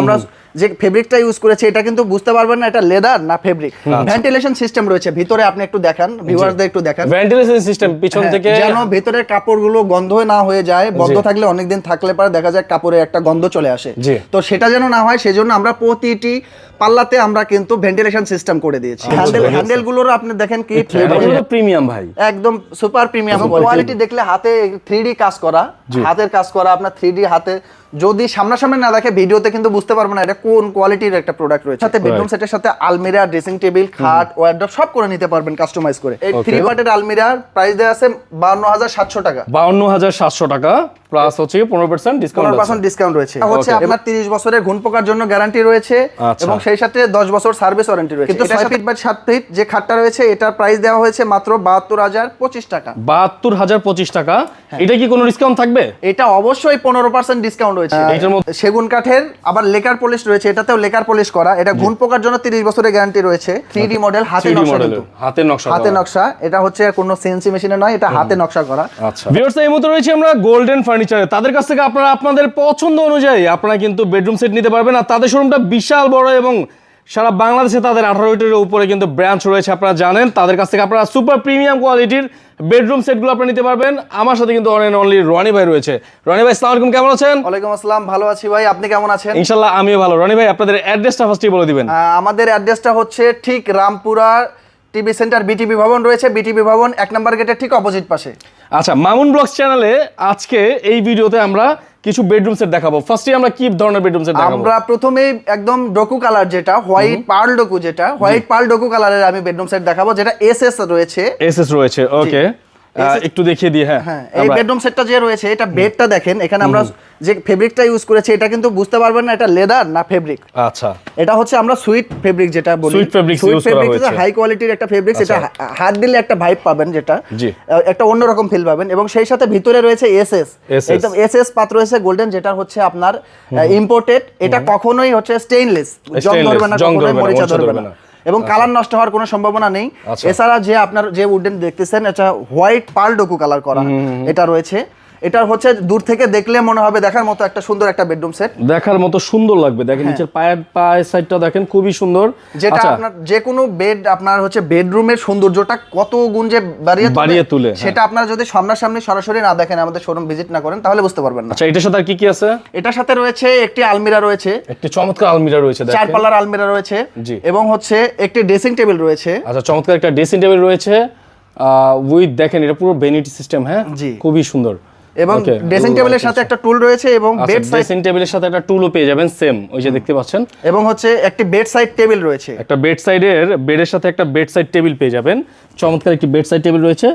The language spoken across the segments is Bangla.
আমরা যে ফেব্রিকটা ইউজ করেছি এটা কিন্তু বুঝতে পারবেন না এটা লেদার না ফেব্রিক ভেন্টিলেশন সিস্টেম রয়েছে ভিতরে আপনি একটু দেখান ভিউয়ারদের একটু দেখান। ভেন্টিলেশন সিস্টেম পিছন হ্যাঁ, থেকে যেন ভিতরে কাপড়গুলো গন্ধ না হয়ে যায় বন্ধ থাকলে অনেক দিন থাকলে পরে দেখা যায় কাপড়ে একটা গন্ধ চলে আসে। তো সেটা যেন না হয় সেজন্য আমরা প্রতিটি পাল্লাতে আমরা কিন্তু ভেন্টিলেশন সিস্টেম করে দিয়েছি। হ্যান্ডেল হ্যান্ডেলগুলোর আপনি দেখেন কি প্রিমিয়াম ভাই। একদম সুপার প্রিমিয়াম কোয়ালিটি দেখলে হাতে থ্রি কাজ করা হাতের কাজ করা আপনার থ্রি হাতে। যদি সামনাসামনি না দেখে ভিডিওতে কিন্তু বুঝতে পারব না এটা কোন কোয়ালিটির একটা প্রোডাক্ট রয়েছে। সাথে বেডরুম সেটের সাথে আলমিরা ড্রেসিং টেবিল খাট ওয়ার্ড্রপ সব করে নিতে পারবেন কাস্টমাইজ করে। এই থ্রি পার্টের আলমিরার প্রাইস দেওয়া আছে বান্ন হাজার সাতশো টাকা। বাউন্ন হাজার সাতশো টাকা। প্লাস হচ্ছে পনেরো পার্সেন্ট ডিসকাউন্ট পনেরো পার্সেন্ট ডিসকাউন্ট রয়েছে। হচ্ছে আপনার তিরিশ বছরের ঘুন পোকার জন্য গ্যারান্টি রয়েছে আচ্ছা। এবং সেই সাথে দশ বছর সার্ভিস ওয়ারেন্টি রয়েছে। কিন্তু ছয় ফিট বাই সাত ফিট যে খাটটা রয়েছে এটার প্রাইস দেওয়া হয়েছে মাত্র বাহাত্তর হাজার পঁচিশ টাকা। বাহাত্তর হাজার পঁচিশ টাকা। হ্যাঁ। এটা কি কোনো ডিসকাউন্ট থাকবে? এটা অবশ্যই পনেরো পার্সেন্ট ডিসকাউন্ট রয়েছে। এটার মধ্যে- সেগুন কাঠের আবার লেকার পলিশ রয়েছে এটাতেও লেকার পলিশ করা। এটা ঘুন পোকার জন্য তিরিশ বছরের গ্যারান্টি রয়েছে। থ্রি ডি মডেল হাতে নকশা কিন্তু। হাতের নকশা হাতে নকশা। এটা হচ্ছে কোনো সিএনসি মেশিনে নয় এটা হাতে নকশা করা। আচ্ছা। ভিউয়ার্স এই মুহূর্তে রয়েছে আমরা গোল্ডেন ফার্নিচারে তাদের কাছ থেকে আপনারা আপনাদের পছন্দ অনুযায়ী আপনারা কিন্তু বেডরুম সেট নিতে পারবেন। আর তাদের শোরুমটা বিশাল বড় এবং সারা বাংলাদেশে তাদের আঠারোটির উপরে কিন্তু ব্রাঞ্চ রয়েছে আপনারা জানেন। তাদের কাছ থেকে আপনারা সুপার প্রিমিয়াম কোয়ালিটির বেডরুম সেটগুলো আপনারা নিতে পারবেন। আমার সাথে কিন্তু অন অনলি রনি ভাই রয়েছে। রনি ভাই আসসালামু আলাইকুম কেমন আছেন? ওয়ালাইকুম আসসালাম ভালো আছি ভাই। আপনি কেমন আছেন? ইনশাল্লাহ আমিও ভালো। রনি ভাই আপনাদের অ্যাড্রেসটা ফার্স্টে বলে দিবেন। আমাদের অ্যাড্রেসটা হচ্ছে ঠিক রামপুরা টিভি সেন্টার বিটিভি ভবন রয়েছে। বিটিভি ভবন এক নম্বর গেটের ঠিক অপোজিট পাশে। আচ্ছা মামুন ব্লগস চ্যানেলে আজকে এই ভিডিওতে আমরা কিছু বেডরুম সেট দেখাবো। ফার্স্টে আমরা কি ধরনের বেডরুম সেট দেখাবো? আমরা প্রথমে একদম ডকু কালার যেটা হোয়াইট পার্ল ডকু যেটা হোয়াইট পার্ল ডকু কালারের আমি বেডরুম সেট দেখাবো যেটা এসএস এস রয়েছে। এসএস রয়েছে ওকে একটু দেখিয়ে দিই হ্যাঁ হ্যাঁ এই বেডরুম সেটটা যে রয়েছে এটা বেডটা দেখেন এখানে আমরা যে ফেব্রিকটা ইউজ করেছি এটা কিন্তু বুঝতে পারবেন না এটা লেদার না ফেব্রিক আচ্ছা। এটা হচ্ছে আমরা সুইট ফেব্রিক যেটা বলি। Use করা হয়েছে। আচ্ছা। হাই কোয়ালিটির একটা ফেব্রিক এটা হাত দিলে একটা ভাইব পাবেন যেটা। একটা অন্যরকম ফিল পাবেন। এবং সেই সাথে ভিতরে রয়েছে এসএস একদম এসএস পাত রয়েছে গোল্ডেন যেটা হচ্ছে আপনার ইম্পোর্টেড এটা কখনোই হচ্ছে স্টেইনলেস জং ধরবে না কখনোই মরিচা ধরবে না। এবং কালার নষ্ট হওয়ার কোনো সম্ভাবনা নেই। আচ্ছা। এছাড়া যে আপনার যে উডেন দেখতেছেন এটা হোয়াইট পাল ডোকু কালার করা এটা রয়েছে। এটা হচ্ছে দূর থেকে দেখলে মনে হবে দেখার মতো একটা সুন্দর একটা বেডরুম সেট দেখার মতো সুন্দর লাগবে। দেখেন নিচের পায়ের পায়ের সাইডটা দেখেন খুবই সুন্দর। যেটা আচ্ছা। আপনার যে কোনো বেড আপনার হচ্ছে বেডরুমের সৌন্দর্যটা কত গুণ যে বাড়িয়ে তুলে, বাড়িয়ে তুলে, হ্যাঁ। সেটা আপনারা যদি সামনাসামনি সরাসরি না দেখেন আমাদের শোরুম ভিজিট না করেন তাহলে বুঝতে পারবেন না। আচ্ছা এটার সাথে আর কি কি আছে? এটার সাথে রয়েছে একটি আলমিরা রয়েছে। একটি চমৎকার আলমিরা রয়েছে চার পাল্লার আলমিরা রয়েছে জি। এবং হচ্ছে একটি ড্রেসিং টেবিল রয়েছে। আচ্ছা চমৎকার একটা ড্রেসিং টেবিল রয়েছে। উইথ দেখেন এটা পুরো বেনিটি সিস্টেম হ্যাঁ? জি। খুবই সুন্দর। এবং ড্রেসিং টেবিলের সাথে একটা টুল রয়েছে এবং আচ্ছা বেড ড্রেসিং টেবিলের সাথে একটা টুলও পেয়ে যাবেন সেম ওই যে দেখতে পাচ্ছেন। এবং হচ্ছে একটি বেড সাইড টেবিল রয়েছে। একটা বেড সাইডের বেডের সাথে একটা বেড সাইড টেবিল পেয়ে যাবেন। চমৎকার একটি বেড সাইড টেবিল রয়েছে।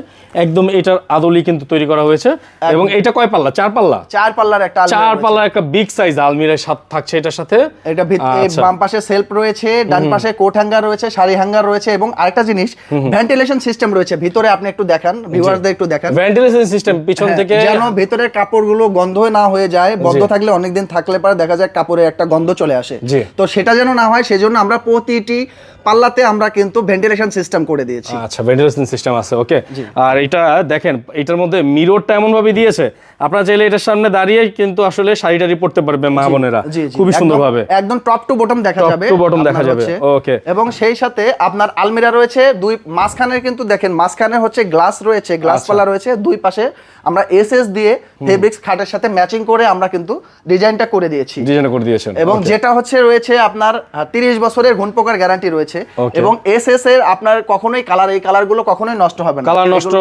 একদম এটার আদলি কিন্তু তৈরি করা হয়েছে। এবং এটা কয় পাল্লা? চার পাল্লা? চার পাল্লার একটা আলমিরা চার পাল্লার একটা বিগ সাইজ আলমিরার সাথে থাকছে এটার সাথে। এটা আচ্ছা। বাম পাশে সেলফ রয়েছে ডান পাশে কোট হ্যাঙ্গার রয়েছে শাড়ি হ্যাঙ্গার রয়েছে এবং আরেকটা জিনিস ভেন্টিলেশন সিস্টেম রয়েছে। ভিতরে আপনি একটু দেখান ভিউয়ারদের একটু দেখান। ভেন্টিলেশন সিস্টেম পিছন হ্যাঁ, থেকে যেন ভেতরের কাপড়গুলো গন্ধ না হয়ে যায় বন্ধ থাকলে অনেকদিন থাকলে পরে দেখা যায় কাপড়ে একটা গন্ধ চলে আসে। তো সেটা যেন না হয় সেজন্য আমরা প্রতিটি পাল্লাতে আমরা কিন্তু ভেন্টিলেশন সিস্টেম করে দিয়েছি। আচ্ছা ভেন্টিলেশন সিস্টেম আছে ওকে। আর এটা দেখেন এটার মধ্যে মিররটা এমন ভাবে দিয়েছে আপনারা চাইলে এটার সামনে দাঁড়িয়ে কিন্তু আসলে শাড়ি টাড়ি পড়তে পারবে মা বোনেরা। খুবই সুন্দর ভাবে একদম টপ টু বটম দেখা যাবে to bottom দেখা যাবে, okay. এবং সেই সাথে আপনার আলমিরা রয়েছে দুই মাঝখানে কিন্তু দেখেন মাঝখানে হচ্ছে গ্লাস রয়েছে গ্লাস আচ্ছা। পাল্লা রয়েছে দুই পাশে আমরা এসএস দিয়ে ফেব্রিক্স খাটের সাথে ম্যাচিং করে আমরা কিন্তু ডিজাইনটা করে দিয়েছি। ডিজাইন করে দিয়েছেন এবং যেটা হচ্ছে রয়েছে আপনার তিরিশ বছরের ঘুন পোকার গ্যারান্টি রয়েছে। Okay. এবং এস এস এর আপনার কখনোই কালার এই কালারগুলো কখনোই নষ্ট হবে না। কালার নষ্ট।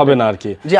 হবে না আর কি। যে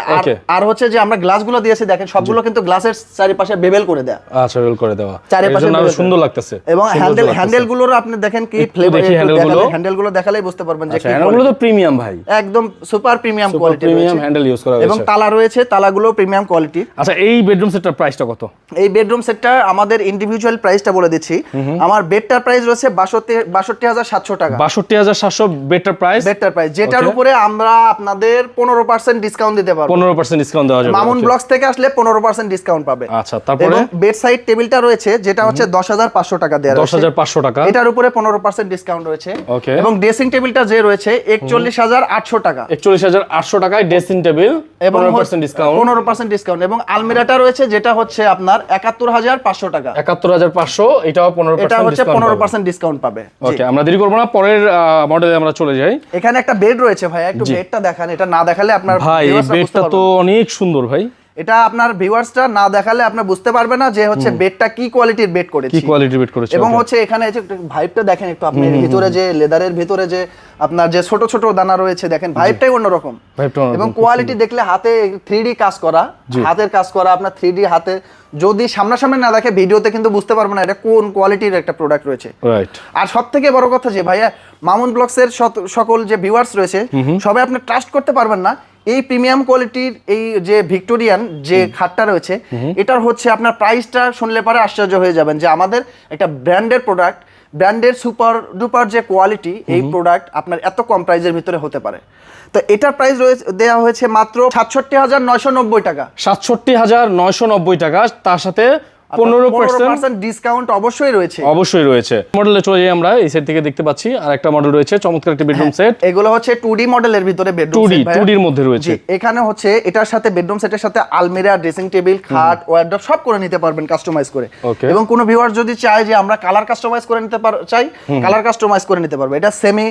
আর- হচ্ছে যে আমরা গ্লাসগুলো দিয়েছি দেখেন সবগুলো কিন্তু গ্লাসের চারিপাশে বেবেল করে দেয়া। আচ্ছা রোল করে দেওয়া। চারিপাশে। সুন্দর লাগতেছে। এবং হ্যান্ডেল হ্যান্ডেলগুলোর আপনি দেখেন কি ফ্লেভার handle গুলো। হ্যান্ডেলগুলো দেখালেই বুঝতে পারবেন যে আচ্ছা কি হ্যান্ডেলগুলো তো প্রিমিয়াম ভাই। একদম super premium quality premium handle use করা হয়েছে। এবং তালা রয়েছে তালাগুলো প্রিমিয়াম কোয়ালিটি আচ্ছা এই বেডরুম সেটটার প্রাইসটা কত? এই বেডরুম সেটটা আমাদের ইন্ডিভিজুয়াল প্রাইসটা বলে দিচ্ছি। আমার বেডটার প্রাইস রয়েছে বাষট্টি বাষট্টি হাজার সাতশো টাকা। বাষট্টি হাজার সাতশো বেডটার প্রাইস বেডটার প্রাইস যেটার উপরে আমরা আপনাদের পনেরো পার্সেন্ট ডিসকাউন্ট দিতে পারব। পনেরো পার্সেন্ট ডিসকাউন্ট দেওয়া যাবে মামুন. ব্লগস থেকে আসলে পনেরো পার্সেন্ট ডিসকাউন্ট পাবে। আচ্ছা তারপরে? বেড সাইড টেবিলটা রয়েছে যেটা হচ্ছে দশ হাজার পাঁচশো টাকা দেওয়া দশ হাজার পাঁচশো টাকা। এটার উপরে পনেরো পার্সেন্ট ডিসকাউন্ট রয়েছে। Okay. এবং ড্রেসিং টেবিলটা যে রয়েছে একচল্লিশ হাজার আটশো টাকা। একচল্লিশ হাজার আটশো টাকায় ড্রেসিং টেবিল এবং ডিসকাউন্ট পনেরো পার্সেন্ট ডিসকাউন্ট এবং আলমিরাটা রয়েছে যেটা হচ্ছে আপনার একাত্তর হাজার পাঁচশো টাকা। একাত্তর হাজার পাঁচশো এটাও পনেরো এটা হচ্ছে পনেরো পার্সেন্ট ডিসকাউন্ট পাবে। ওকে আমরা দেরি করব না পরের মডেলে আমরা চলে যাই। এখানে একটা বেড রয়েছে ভাই একটু বেডটা দেখান এটা না দেখালে আপনার ভাই বেডটা তো অনেক সুন্দর ভাই। এটা আপনার ভিউয়ার্সটা না দেখালে আপনি বুঝতে পারবে না যে হচ্ছে বেডটা কি কোয়ালিটির বেড করেছে। কি কোয়ালিটির বেড করেছে এবং হচ্ছে এখানে যে ভাইবটা দেখেন একটু আপনি ভিতরে যে লেদারের ভিতরে যে আপনার যে ছোট ছোট দানা রয়েছে দেখেন ভাইবটাই অন্যরকম। এবং কোয়ালিটি দেখলে হাতে থ্রি কাজ করা হাতের কাজ করা আপনার থ্রি হাতে। যদি সামনাসামনি না দেখে ভিডিওতে কিন্তু বুঝতে পারবে না এটা কোন কোয়ালিটির একটা প্রোডাক্ট রয়েছে। রাইট আর সব থেকে বড় কথা যে ভাইয়া মামুন ব্লগসের এর সকল যে ভিউয়ার্স রয়েছে সবাই আপনি ট্রাস্ট করতে পারবেন না এই প্রিমিয়াম কোয়ালিটির এই যে ভিক্টোরিয়ান যে খাটটা রয়েছে এটার হচ্ছে আপনার প্রাইসটা শুনলে পরে আশ্চর্য হয়ে যাবেন যে আমাদের একটা ব্র্যান্ডের প্রোডাক্ট ব্র্যান্ডের সুপার ডুপার যে কোয়ালিটি এই প্রোডাক্ট আপনার এত কম প্রাইসের ভিতরে হতে পারে। তো এটার প্রাইস রয়েছে দেওয়া হয়েছে মাত্র সাতষট্টি হাজার নয়শো নব্বই টাকা। সাতষট্টি হাজার নয়শো নব্বই টাকা তার সাথে পনেরো পার্সেন্ট পার্সেন্ট ডিসকাউন্ট অবশ্যই রয়েছে। অবশ্যই রয়েছে। মডেলে চলে যাই আমরা এই সেট থেকে দেখতে পাচ্ছি আর একটা মডেল রয়েছে চমৎকার একটা বেডরুম সেট এগুলো হচ্ছে টু ডি মডেলের ভিতরে বেডরুম টু ডি টু ডির মধ্যে রয়েছে। এখানে হচ্ছে এটার সাথে বেডরুম সেটের সাথে আলমিরা ড্রেসিং টেবিল খাট ওয়ার্ড্রপ সব করে নিতে পারবেন কাস্টমাইজ করে। এবং কোনো ভিউয়ার যদি চায় যে আমরা কালার কাস্টমাইজ করে নিতে পার চাই কালার কাস্টমাইজ করে নিতে পারবে। এটা সেমি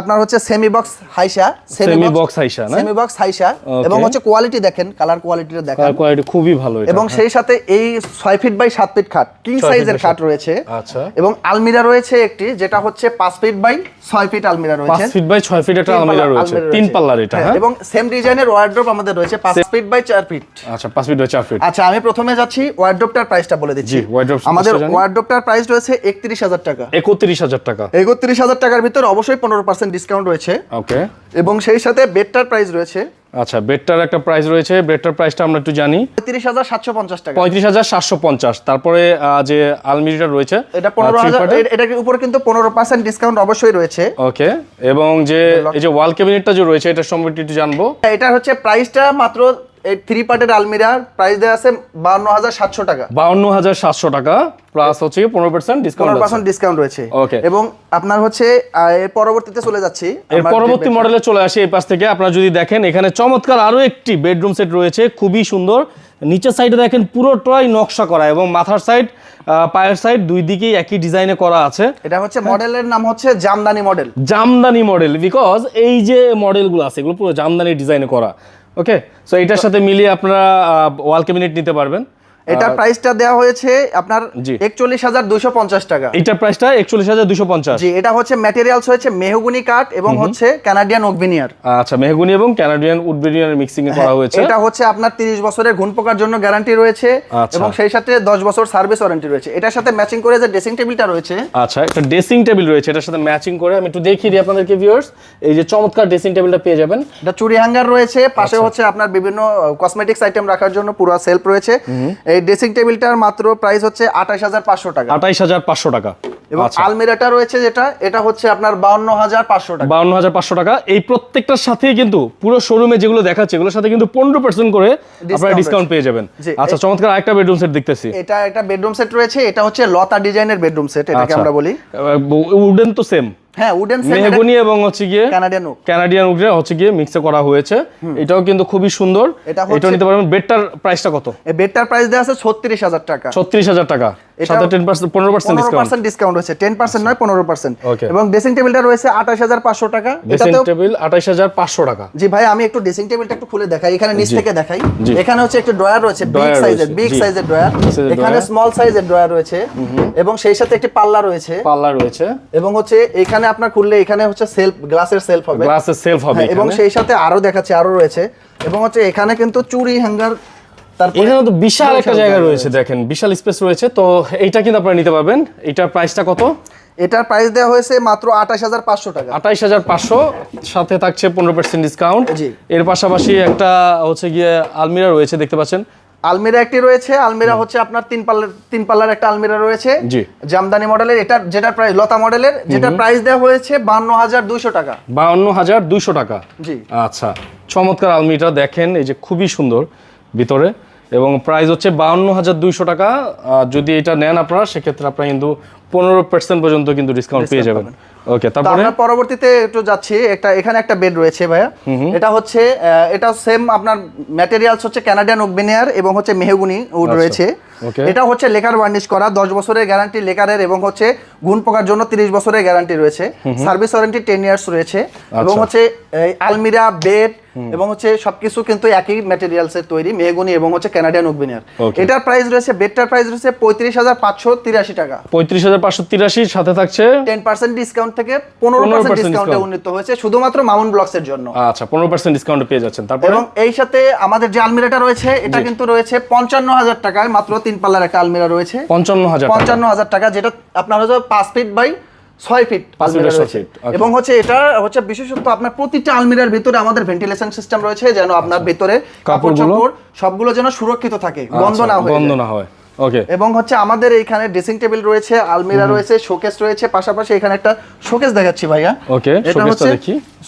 আপনার হচ্ছে সেমি বক্স হাইসা Semi box হাইসা, না? সেমি বক্স হাইসা এবং হচ্ছে কোয়ালিটি দেখেন কালার কোয়ালিটিটা দেখেন। কালার কোয়ালিটি খুবই ভালো এটা এবং সেই সাথে এই ছয় ফিট বাই সাত ফিট খাট কিং সাইজের খাট রয়েছে। আচ্ছা। এবং আলমিরা রয়েছে একটি যেটা হচ্ছে পাঁচ ফিট বাই ছয় ফিট আলমিরা রয়েছে। ফিট বাই ছয় ফিট একটা তিন আলমিরা রয়েছে তিন পাল্লার এটা হ্যাঁ, হ্যাঁ? এবং সেম ডিজাইনের ওয়ার্ড্রপ আমাদের রয়েছে পাঁচ ফিট বাই চার ফিট আচ্ছা পাঁচ ফিট বাই চার ফিট আচ্ছা আমি প্রথমে যাচ্ছি ওয়ার্ড্রপটার প্রাইসটা বলে দিচ্ছি। আমাদের ওয়ার্ড্রপটার প্রাইস রয়েছে একত্রিশ হাজার টাকা। একত্রিশ হাজার টাকা। একত্রিশ হাজার টাকার ভিতর অবশ্যই পনেরো পার্সেন্ট ডিসকাউন্ট রয়েছে। ওকে এবং সেই সাথে বেডটার প্রাইস রয়েছে। আচ্ছা বেডটার একটা প্রাইস রয়েছে বেডটার প্রাইসটা আমরা একটু জানি। পঁয়ত্রিশ হাজার সাতশো পঞ্চাশ টাকা। পঁয়ত্রিশ হাজার সাতশো পঞ্চাশ তারপরে যে আলমিরিটা রয়েছে এটা পনেরো হাজার এটার উপরে কিন্তু পনেরো পার্সেন্ট ডিসকাউন্ট অবশ্যই রয়েছে। ওকে এবং যে এই যে ওয়াল ক্যাবিনেটটা যে রয়েছে এটার সম্পর্কে একটু জানব। এটা হচ্ছে প্রাইসটা মাত্র এই থ্রি পার্টের আলমিরার প্রাইস দেওয়া আছে বান্ন হাজার সাতশো টাকা। বাউন্ন হাজার সাতশো টাকা প্লাস হচ্ছে পনেরো পার্সেন্ট ডিসকাউন্ট পার্সেন্ট ডিসকাউন্ট রয়েছে। Okay. এবং আপনার হচ্ছে এর পরবর্তীতে চলে যাচ্ছি। এর পরবর্তী মডেলে চলে আসি এই পাশ থেকে আপনারা যদি দেখেন এখানে চমৎকার আরও একটি বেডরুম সেট রয়েছে খুবই সুন্দর। নিচের সাইডে দেখেন পুরোটাই নকশা করা এবং মাথার সাইড পায়ের সাইড দুই দিকেই একই ডিজাইনে করা আছে। এটা হচ্ছে মডেলের নাম হচ্ছে Jamdani model Jamdani model because এই যে মডেলগুলো আছে এগুলো পুরো জামদানি ডিজাইনে করা। ওকে সো এটার সাথে মিলিয়ে আপনারা ওয়াল ক্যাবিনেট নিতে পারবেন। এটার প্রাইসটা দেওয়া হয়েছে আপনার একচল্লিশ হাজার দুশো পঞ্চাশ টাকা। এইটার প্রাইসটা একচল্লিশ হাজার দুশো পঞ্চাশ। জি এটা হচ্ছে ম্যাটেরিয়ালস হয়েছে মেহগুনি কাঠ এবং হচ্ছে কানাডিয়ান ওকভিনিয়ার আচ্ছা মেহগুনি এবং ক্যানাডিয়ান উডবেরিয়ান মিক্সিং করা হয়েছে। এটা হচ্ছে আপনার 30 বছরের ঘুণ পোকার জন্য গ্যারান্টি রয়েছে আচ্ছা। এবং সেই সাথে 10 বছর সার্ভিস ওয়ারেন্টি রয়েছে। এটার সাথে ম্যাচিং করে যে ড্রেসিং টেবিলটা রয়েছে আচ্ছা একটা ড্রেসিং টেবিল রয়েছে এটার সাথে ম্যাচিং করে আমি একটু দেখিয়ে দিই আপনাদেরকে ভিউয়ার্স এই যে চমৎকার ড্রেসিং টেবিলটা পেয়ে যাবেন। এটা চুরি হ্যাঙ্গার রয়েছে পাশে আচ্ছা। হচ্ছে আপনার বিভিন্ন কসমেটিক্স আইটেম রাখার জন্য পুরো সেলফ রয়েছে। এই ড্রেসিং টেবিলটার মাত্র প্রাইস হচ্ছে আঠাশ হাজার পাঁচশো টাকা। আঠাইশ হাজার পাঁচশো টাকা। এবং আচ্ছা। আলমিরাটা রয়েছে যেটা এটা হচ্ছে আপনার বাউন্ন হাজার পাঁচশো টাকা। বাউন্ন হাজার পাঁচশো টাকা। এই প্রত্যেকটার সাথেই কিন্তু পুরো শোরুমে যেগুলো দেখাচ্ছে এগুলোর সাথে কিন্তু পনেরো পার্সেন্ট করে আপনারা ডিসকাউন্ট পেয়ে যাবেন। আচ্ছা চমৎকার আরেকটা বেডরুম সেট দেখতেছি। এটা একটা বেডরুম সেট রয়েছে এটা হচ্ছে লতা ডিজাইনের বেডরুম সেট এটাকে আচ্ছা। আমরা বলি। উডেন তো সেম হ্যাঁ উডেন মেহগুনি এবং হচ্ছে গিয়ে কানাডিয়ান ওক ক্যানাডিয়ান উডে হচ্ছে গিয়ে মিক্সে করা হয়েছে। এটাও কিন্তু খুবই সুন্দর। এটা এটা নিতে পারবেন। বেডটার প্রাইসটা কত? এই বেডটার প্রাইস দেওয়া আছে ছত্রিশ হাজার টাকা। ছত্রিশ হাজার টাকা। সাথে টেন পার্সেন্ট পনেরো পার্সেন্ট পনেরো ডিসকাউন্ট পার্সেন্ট ডিসকাউন্ট রয়েছে টেন পার্সেন্ট নয় পনেরো পার্সেন্ট Okay. এবং ড্রেসিং টেবিলটা রয়েছে আঠাশ হাজার পাঁচশো টাকা। ড্রেসিং টেবিল আঠাইশ হাজার পাঁচশো টাকা। জি ভাই আমি একটু ড্রেসিং টেবিলটা একটু খুলে দেখাই। এখানে নিচ থেকে দেখাই। এখানে হচ্ছে একটা ড্রয়ার রয়েছে বিগ সাইজের বিগ সাইজের ড্রয়ার এখানে স্মল সাইজের ড্রয়ার রয়েছে। এবং সেই সাথে একটি পাল্লা রয়েছে। পাল্লা রয়েছে। এবং হচ্ছে এখানে আপনার খুললে এখানে হচ্ছে সেলফ গ্লাসের সেলফ হবে। গ্লাসের সেলফ হবে হ্যাঁ, এবং সেই সাথে আরও দেখাচ্ছে আরও রয়েছে। এবং হচ্ছে এখানে কিন্তু চুরি হ্যাঙ্গার এখানে তো বিশাল একটা জায়গা রয়েছে দেখেন বিশাল স্পেস রয়েছে। তো এইটা কিন্তু আপনারা নিতে পারবেন। এটার প্রাইসটা কত? এটার প্রাইস দেওয়া হয়েছে মাত্র আঠাশ হাজার পাঁচশো টাকা। আঠাইশ হাজার পাঁচশো সাথে থাকছে পনেরো পার্সেন্ট ডিসকাউন্ট জি। এর পাশাপাশি একটা হচ্ছে গিয়ে আলমিরা রয়েছে দেখতে পাচ্ছেন। আলমিরা একটি রয়েছে আলমিরা হচ্ছে আপনার তিন পাল্লার তিন পাল্লার একটা আলমিরা রয়েছে। জি। জামদানি মডেলের এটা যেটা প্রাইস লতা মডেলের যেটা প্রাইস দেওয়া হয়েছে বান্ন হাজার দুইশো টাকা। বাউন্ন হাজার দুইশো টাকা। জি। আচ্ছা চমৎকার আলমিটা দেখেন এই যে খুবই সুন্দর ভিতরে। এবং প্রাইস হচ্ছে বাউন্ন হাজার দুইশো টাকা। যদি এটা নেন আপনারা সেক্ষেত্রে আপনারা কিন্তু পনেরো পার্সেন্ট পর্যন্ত কিন্তু ডিসকাউন্ট পেয়ে যাবেন। ওকে তারপরে? আমরা পরবর্তীতে একটু যাচ্ছি। একটা এখানে একটা বেড রয়েছে ভাইয়া। এটা হচ্ছে এটা সেম আপনার ম্যাটেরিয়ালস হচ্ছে কানাডিয়ান ওকবেনিয়ার এবং হচ্ছে মেহগুনি উড রয়েছে। এটা হচ্ছে লেকার বার্নিশ করা দশ বছরের গ্যারান্টি লেকারের এবং হচ্ছে গুণ পোকার জন্য তিরিশ বছরের গ্যারান্টি রয়েছে। সার্ভিস ওয়ারেন্টি টেন ইয়ার্স রয়েছে। এবং আচ্ছা। হচ্ছে আলমিরা বেড এবং হচ্ছে সবকিছু কিন্তু একই ম্যাটেরিয়ালস এর তৈরি মেহগুনি এবং হচ্ছে কানাডিয়ান ওকবেনিয়ার Okay. এটার প্রাইস রয়েছে বেডটার প্রাইস রয়েছে পঁয়ত্রিশ হাজার পাঁচশো তিরাশি টাকা। পঁয়ত্রিশ হাজার পাঁচশো তিরাশির সাথে থাকছে? টেন পার্সেন্ট ডিসকাউন্ট থেকে পনেরো 15% পার্সেন্ট ডিসকাউন্টে উন্নীত হয়েছে শুধুমাত্র মামুন ব্লকস এর জন্য। আচ্ছা পনেরো পার্সেন্ট ডিসকাউন্ট পেয়ে যাচ্ছেন। তারপরে? এবং এই সাথে আমাদের যে আলমিরাটা রয়েছে এটা কিন্তু রয়েছে পঞ্চান্ন হাজার টাকায় মাত্র তিন পাল্লার একটা আলমিরা রয়েছে। পঞ্চান্ন হাজার টাকা। পঞ্চান্ন হাজার টাকা যেটা আপনার হচ্ছে পাঁচ ফিট বাই ছয় ফিট আলমিরা রয়েছে। এবং হচ্ছে এটা হচ্ছে বিশেষত আপনার প্রতিটা আলমিরার ভিতরে আমাদের ভেন্টিলেশন সিস্টেম রয়েছে যেন আপনার ভিতরে কাপড় চোপড় সবগুলো যেন সুরক্ষিত থাকে গন্ধ আচ্ছা, না হয়। গন্ধ না হয়। ওকে এবং হচ্ছে আমাদের এইখানে ড্রেসিং টেবিল রয়েছে আলমিরা রয়েছে শোকেস রয়েছে পাশাপাশি এখানে একটা শোকেস দেখাচ্ছি ভাইয়া। Okay, এটা হচ্ছে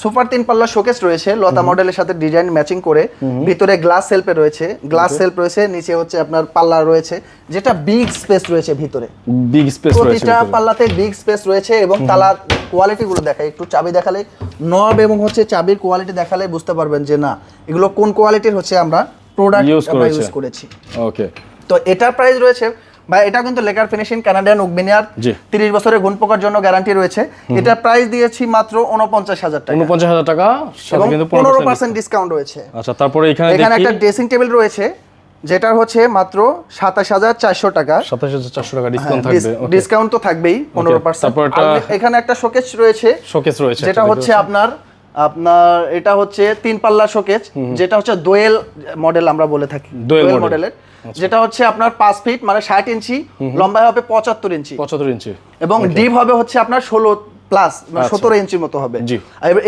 সুপার তিন পাল্লা শোকেস রয়েছে লতা মডেলের সাথে ডিজাইন ম্যাচিং করে। ভিতরে গ্লাস সেলফে রয়েছে গ্লাস সেলফ রয়েছে নিচে হচ্ছে আপনার পাল্লা রয়েছে যেটা বিগ স্পেস রয়েছে ভিতরে। বিগ স্পেস রয়েছে প্রতিটা পাল্লাতে বিগ স্পেস রয়েছে এবং তালার কোয়ালিটি গুলো দেখায় একটু চাবি দেখালে নব এবং হচ্ছে চাবির কোয়ালিটি দেখালে বুঝতে পারবেন যে না এগুলো কোন কোয়ালিটির হচ্ছে আমরা প্রোডাক্ট। ইউজ করেছি। ওকে তো এটার প্রাইস রয়েছে ভাই এটা কিন্তু লেকার ফিনিশিং কানাডিয়ান উকবেনিয়ার। তিরিশ বছরের গুণ পোকার জন্য গ্যারান্টি রয়েছে। এটা প্রাইস দিয়েছি মাত্র উনপঞ্চাশ হাজার টাকা। উনপঞ্চাশ হাজার টাকা এবং কিন্তু পনেরো 15% পার্সেন্ট ডিসকাউন্ট রয়েছে। আচ্ছা তারপরে এখানে এখানে একটা ড্রেসিং টেবিল রয়েছে যেটা হচ্ছে মাত্র সাতাশ হাজার চারশো টাকা। সাতাশ হাজার চারশো টাকা হ্যাঁ, ডিসকাউন্ট থাকবে ওকে ডিসকাউন্ট তো থাকবেই পনেরো পার্সেন্ট এখানে একটা শোকেস রয়েছে শোকেস রয়েছে যেটা হচ্ছে আপনার আপনার এটা হচ্ছে তিন পাল্লা শোকেস যেটা হচ্ছে দোয়েল মডেল আমরা বলে থাকি দোয়েল। মডেলের যেটা হচ্ছে আপনার পাঁচ ফিট মানে ষাট ইঞ্চি লম্বা হবে পঁচাত্তর ইঞ্চি। পঁচাত্তর ইঞ্চি। এবং ডিপ হবে হচ্ছে আপনার ষোলো প্লাস মানে সতেরো ইঞ্চির মতো হবে।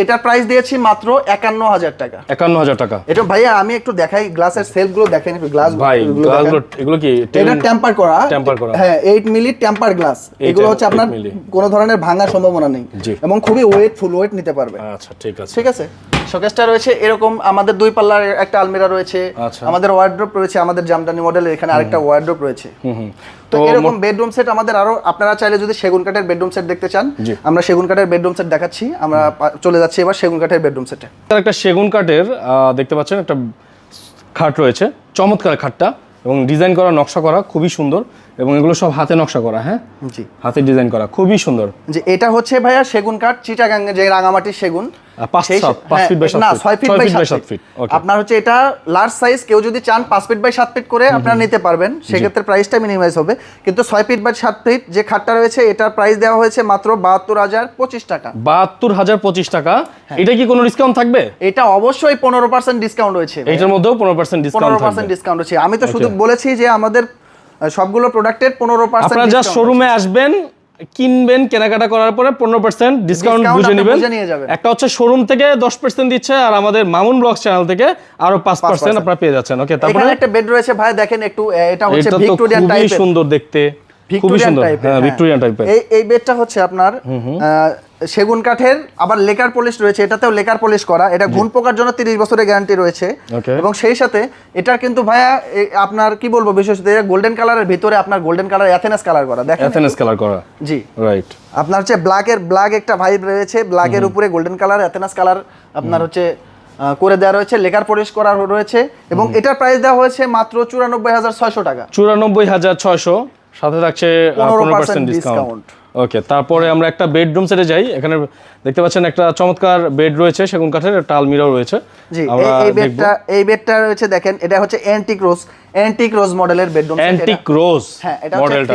এটার প্রাইস দিয়েছি মাত্র একান্ন হাজার টাকা। একান্ন হাজার টাকা। এটা ভাইয়া আমি একটু দেখাই গ্লাসের সেলফগুলো একটু গ্লাস ভাই এগুলো কি এটা টেম্পার করা। Temper করা। হ্যাঁ এইট মিলি টেম্পার গ্লাস এগুলো হচ্ছে আপনার কোনো ধরনের ভাঙার সম্ভাবনা নেই। এবং খুবই ওয়েট ফুল ওয়েট নিতে পারবে। আচ্ছা ঠিক আছে। ঠিক আছে? শোকেসটা রয়েছে এরকম আমাদের দুই পাল্লার একটা আলমিরা রয়েছে। আচ্ছা। আমাদের ওয়ার্ড্রপ রয়েছে আমাদের জামদানি মডেলের এখানে আরেকটা ওয়ার্ড্রপ রয়েছে। তো এরকম বেডরুম সেট আমাদের আরও আপনারা চাইলে যদি সেগুন কাঠের বেডরুম সেট দেখতে চান আমরা সেগুন কাঠের বেডরুম সেট দেখাচ্ছি। আমরা চলে যাচ্ছি এবার সেগুন কাঠের বেডরুম সেটে তার একটা সেগুন কাঠের আহ, দেখতে পাচ্ছেন একটা খাট রয়েছে। চমৎকার খাটটা এবং ডিজাইন করা নকশা করা খুবই সুন্দর এবং এগুলো সব হাতে নকশা করা হ্যাঁ? জি। হাতে ডিজাইন করা খুবই সুন্দর। যে এটা হচ্ছে ভাইয়া সেগুন কাঠ চিটাগাঙ্গে যে রাঙামাটির সেগুন হ্যাঁ. আপনার হচ্ছে এটা লার্জ সাইজ কেউ যদি চান পাঁচ ফিট বাই সাত ফিট করে আপনারা নিতে পারবেন। সেক্ষেত্রে প্রাইসটা মিনিমাইজ হবে। কিন্তু ছয় ফিট বাই সাত ফিট যে খাটটা রয়েছে এটার প্রাইস দেওয়া হয়েছে মাত্র বাহাত্তর হাজার পঁচিশ টাকা। বাহাত্তর হাজার পঁচিশ টাকা। হ্যাঁ। এটা কি কোনো ডিসকাউন্ট থাকবে? এটা অবশ্যই পনেরো পার্সেন্ট ডিসকাউন্ট রয়েছে। মধ্যেও পনেরো পার্সেন্ট পনেরো পার্সেন্ট ডিসকাউন্ট রয়েছে। আমি তো শুধু বলেছি যে আমাদের সবগুলো প্রোডাক্টের পনেরো পার্সেন্ট শোরুমে আসবেন কিনবেন কেনাকাটা করার পরে পনেরো পার্সেন্ট ডিসকাউন্ট বুঝে নেবেন। একটা হচ্ছে শোরুম থেকে দশ পার্সেন্ট দিচ্ছে আর আমাদের মামুন ব্লগস চ্যানেল থেকে আরও পাঁচ পার্সেন্ট 5% আপনারা পেয়ে যাচ্ছেন। ওকে তারপরে একটা বেড রয়েছে ভাই দেখেন একটু এটা হচ্ছে ভিক্টোরিয়ান টাইপের সুন্দর দেখতে। ভিক্টোরিয়ান সুন্দর। টাইপের হ্যাঁ ভিক্টোরিয়ান টাইপের এই এই বেডটা হচ্ছে আপনার সেগুন কাঠের আবার লেকার পলিশ রয়েছে এটাতেও লেকার পলিশ করা। এটা ঘুন পোকার জন্য তিরিশ বছরের গ্যারান্টি রয়েছে। এবং সেই সাথে এটা কিন্তু ভাইয়া আপনার কি বলব বিশেষত গোল্ডেন কালারের ভিতরে আপনার গোল্ডেন কালার অ্যাথেনাস কালার করা দেখেন। অ্যাথেনেস কালার করা। জি। রাইট আপনার হচ্ছে ব্ল্যাকের ব্ল্যাক একটা ভাইব রয়েছে ব্ল্যাকের উপরে গোল্ডেন কালার অ্যাথেনাস কালার আপনার হচ্ছে করে দেওয়া রয়েছে লেকার পলিশ করা রয়েছে এবং এটার প্রাইস দেওয়া হয়েছে মাত্র চুরানব্বই হাজার ছয়শো টাকা। চুরানব্বই হাজার ছয়শো সাথে থাকছে পনেরো পার্সেন্ট ডিসকাউন্ট। ওকে তারপরে আমরা একটা বেডরুম সেটে যাই। এখানে দেখতে পাচ্ছেন একটা চমৎকার বেড রয়েছে সেগুন কাঠের একটা আলমিরাও রয়েছে। জি এই- বেডটা এই বেডটা রয়েছে দেখেন এটা হচ্ছে অ্যান্টিক রোজ অ্যান্টিক রোজ মডেলের বেডরুম অ্যান্টিক রোজ হ্যাঁ এটা হচ্ছে মডেলটা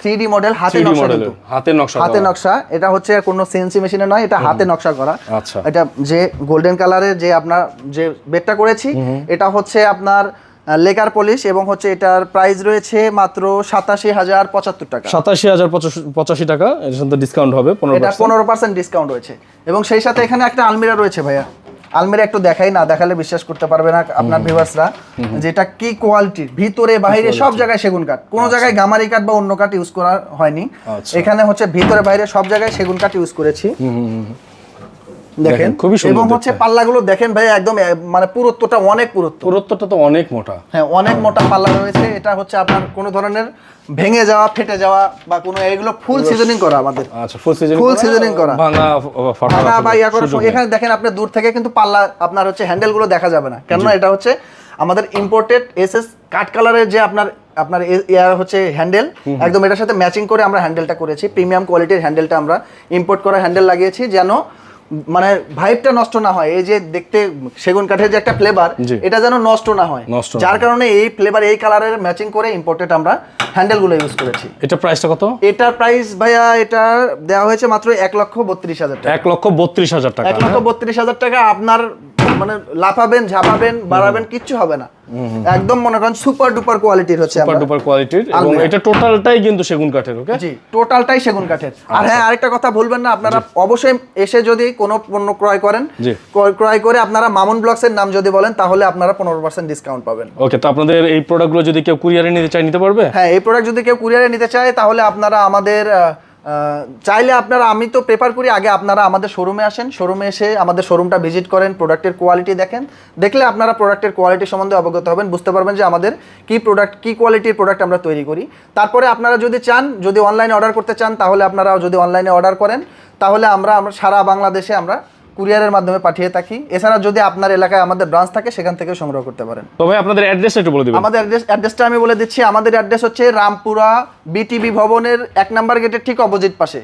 থ্রি ডি মডেল হাতে 3D নকশা মডেলের কিন্তু। হাতের নকশা হাতে নকশা এটা হচ্ছে কোনো সিএনসি মেশিনে নয় এটা হাতে নকশা করা। আচ্ছা। এটা যে গোল্ডেন কালারের যে আপনার যে বেডটা করেছি এটা হচ্ছে আপনার লেকার পলিশ এবং হচ্ছে এটার প্রাইস রয়েছে মাত্র সাতাশি হাজার পঁচাত্তর টাকা। সাতাশি হাজার পঁচাশি টাকা এর সাথে ডিসকাউন্ট হবে পনেরো এটা পনেরো পার্সেন্ট ডিসকাউন্ট রয়েছে। এবং সেই সাথে এখানে একটা আলমিরা রয়েছে ভাইয়া। আলমিরা একটু দেখাই না দেখালে বিশ্বাস করতে পারবে না আপনার ভিউয়ার্সরা যেটা কি কোয়ালিটির ভিতরে বাইরে সব জায়গায় সেগুন কাঠ। কোনো জায়গায় গামারি কাঠ বা অন্য কাঠ ইউজ করা হয়নি। আচ্ছা। এখানে হচ্ছে ভিতরে বাইরে সব জায়গায় সেগুন কাঠ ইউজ করেছি। দেখেন খুবই সুন্দর এবং হচ্ছে পাল্লাগুলো দেখেন ভাই একদম মানে পুরুত্বটা অনেক পুরুত্ব। পুরুত্বটা তো অনেক মোটা। হ্যাঁ অনেক মোটা পাল্লা রয়েছে। এটা হচ্ছে আপনার কোনো ধরনের ভেঙে যাওয়া ফেটে যাওয়া বা কোনো এগুলো ফুল সিজনিং করা আমাদের। আচ্ছা ফুল সিজনিং Full seasoning করা। ভাঙা ফাটা বা ইয়া নেই। এখানে দেখেন আপনি দূর থেকে কিন্তু পাল্লা আপনার হচ্ছে হ্যান্ডেলগুলো দেখা যাবে না। কেননা এটা হচ্ছে আমাদের ইম্পোর্টেড এসএস কাট কালারের যে আপনার আপনার ইয়ার হচ্ছে হ্যান্ডেল একদম এটার সাথে ম্যাচিং করে আমরা হ্যান্ডেলটা করেছি। প্রিমিয়াম কোয়ালিটির হ্যান্ডেলটা আমরা ইম্পোর্ট করা হ্যান্ডেল লাগিয়েছি যেন মানে ভাইবটা নষ্ট না হয়। এই যে দেখতে সেগুন কাঠের যে একটা ফ্লেভার এটা যেন নষ্ট না হয়। নষ্ট যার কারণে এই ফ্লেভার এই কালারের ম্যাচিং করে ইম্পোর্টেড আমরা হ্যান্ডেলগুলো ইউজ করেছি। এটা প্রাইসটা কত? এটার প্রাইস ভাইয়া এটা দেওয়া হয়েছে মাত্র এক লক্ষ বত্রিশ হাজার টাকা। এক লক্ষ বত্রিশ হাজার টাকা। এক লক্ষ বত্রিশ হাজার টাকা। আপনার মানে লাফাবেন ঝাপাবেন বাড়াবেন কিচ্ছু হবে না। একদম মনে করেন সুপার ডুপার কোয়ালিটির হচ্ছে সুপার ডুপার কোয়ালিটির এবং এটা টোটালটাই কিন্তু সেগুন কাঠের ওকে জি টোটালটাই সেগুন কাঠের। আর আচ্ছা। হ্যাঁ আরেকটা কথা বলবেন না আপনারা অবশ্যই এসে যদি কোনো পণ্য ক্রয় করেন ক্রয়- করে আপনারা মামুন ব্লগস এর নাম যদি বলেন তাহলে আপনারা পনেরো পার্সেন্ট ডিসকাউন্ট পাবেন। ওকে তো আপনাদের এই প্রোডাক্টগুলো যদি কেউ কুরিয়ারে নিতে চায় নিতে পারবে? হ্যাঁ এই প্রোডাক্ট যদি কেউ কুরিয়ারে নিতে চায় তাহলে আপনারা আমাদের চাইলে আপনারা, আমি তো প্রেফার করি, আগে আপনারা আমাদের শোরুমে আসেন। শোরুমে এসে আমাদের শোরুমটা ভিজিট করেন প্রোডাক্টের কোয়ালিটি দেখেন। দেখলে আপনারা প্রোডাক্টের কোয়ালিটি সম্বন্ধে অবগত হবেন, বুঝতে পারবেন যে আমাদের কি প্রোডাক্ট কি কোয়ালিটির প্রোডাক্ট আমরা তৈরি করি। তারপরে আপনারা যদি চান, যদি অনলাইনে অর্ডার করতে চান, তাহলে আপনারা যদি অনলাইনে অর্ডার করেন, তাহলে আমরা আমরা সারা বাংলাদেশে আমরা কুরিয়ারের মাধ্যমে পাঠিয়ে থাকি। এছাড়া যদি আপনার এলাকায় আমাদের ব্রাঞ্চ থাকে সেখান থেকে সংগ্রহ করতে পারেন। তো ভাই আপনাদের অ্যাড্রেসটা একটু বলে দিবেন। আমাদের অ্যাড্রেস অ্যাড্রেসটা আমি বলে দিচ্ছি। আমাদের অ্যাড্রেস হচ্ছে রামপুরা বিটিবি ভবনের এক নাম্বার গেটের ঠিক অপোজিট পাশে।